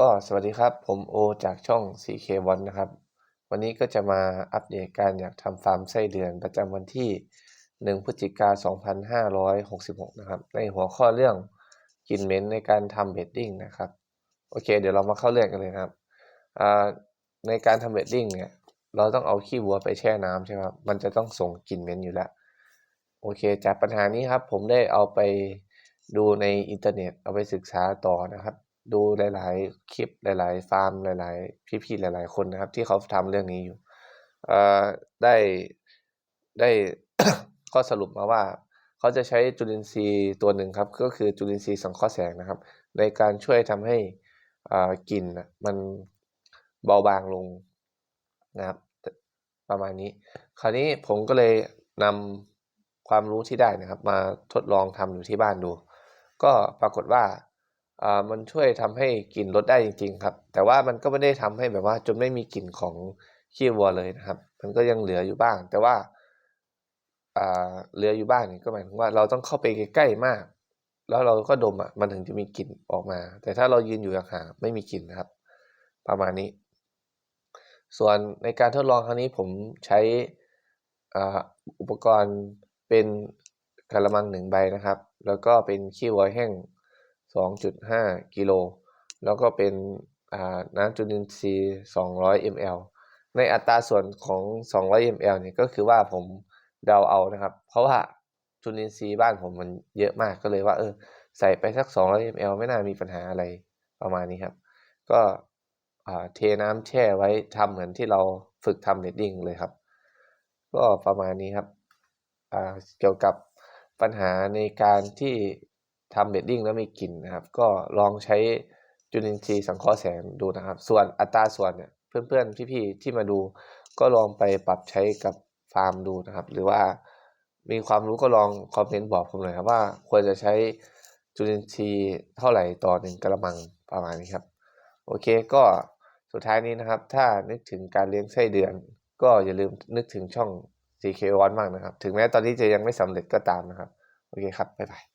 ก็สวัสดีครับ ผมโอจากช่อง CK วันนะครับ วันนี้ก็จะมาอัปเดตการอยากทำฟาร์มไส้เดือนประจำวันที่ 1 พฤศจิกายน2566 นะครับ ในหัวข้อเรื่องกลิ่นเหม็นในการทำเบดดิ้งนะครับ โอเค เดี๋ยวเรามาเข้าเรื่องกันเลยครับ ในการทำเบดดิ้งเนี่ย เราต้องเอาขี้วัวไปแช่น้ำใช่ไหมครับ มันจะต้องส่งกลิ่นเหม็นอยู่แล้ว โอเค จากปัญหานี้ครับ ผมได้เอาไปดูในอินเทอร์เน็ตเอาไปศึกษาต่อนะครับ ดูหลาย ๆ คลิปหลาย ๆ ฟาร์มหลาย ๆ พี่ๆหลาย ๆ คนนะครับ ที่เขาทำเรื่องนี้อยู่เอ่อได้ได้ข้อสรุปมาว่า เขาจะใช้จุลินทรีย์ตัวหนึ่งครับ ก็คือจุลินทรีย์สังเคราะห์แสงนะครับ ในการช่วยทำให้กลิ่นมันเบาบางลงนะครับ ประมาณนี้ คราวนี้ผมก็เลยนำความรู้ที่ได้นะครับ มาทดลองทำอยู่ที่บ้านดู ก็ปรากฏว่า มันช่วยทำให้กลิ่นลดได้จริง ๆ ครับ แต่ว่ามันก็ไม่ได้ทำให้แบบว่า จนไม่มีกลิ่นของขี้วัวเลยนะครับ มันก็ยังเหลืออยู่บ้าง แต่ว่าเหลืออยู่บ้างนี่ก็หมายถึงว่าเราต้องเข้าไปใกล้ๆมาก แล้วเราก็ดมอะมันถึงจะมีกลิ่นออกมา แต่ถ้าเรายืนอยู่ห่างๆไม่มีกลิ่นนะครับ ประมาณนี้ ส่วนในการทดลองครั้งนี้ผมใช้ออุปกรณ์เป็นกระมังหนึ่งใบนะครับ แล้วก็เป็นขี้วัวแห้ง 2.5 กิโล แล้วก็เป็นน้ำจุลินทรีย์ 200 ml ในอัตราส่วนของ 200 ml เนี่ยก็คือว่าผมเดาเอานะครับ เพราะว่าจุลินทรีย์บ้านผมมันเยอะมากก็เลยว่าเออใส่ไปสัก 200 ml ไม่น่ามีปัญหาอะไรประมาณนี้ครับ ก็เทน้ำแช่ไว้ทำเหมือนที่เราฝึกทำเบดดิ้งเลยครับ ก็ประมาณนี้ครับเกี่ยวกับปัญหาในการที่ ทำเบดดิ้งแล้วมีกลิ่นนะครับ ก็ลองใช้จุลินทรีย์สังเคราะห์แสงดูนะครับ ส่วนอัตราส่วนเนี่ยเพื่อนๆพี่ๆที่มาดูก็ลองไปปรับใช้กับฟาร์มดูนะครับ หรือว่ามีความรู้ก็ลองคอมเมนต์บอกผมหน่อยครับว่าควรจะใช้จุลินทรีย์เท่าไหร่ต่อหนึ่งกระมังประมาณนี้ครับโอเคก็สุดท้ายนี้นะครับ ถ้านึกถึงการเลี้ยงไส้เดือน ก็อย่าลืมนึกถึงช่อง CK1 มากนะครับ ถึงแม้ตอนนี้จะยังไม่สำเร็จก็ตามนะครับ โอเคครับ บ๊ายบาย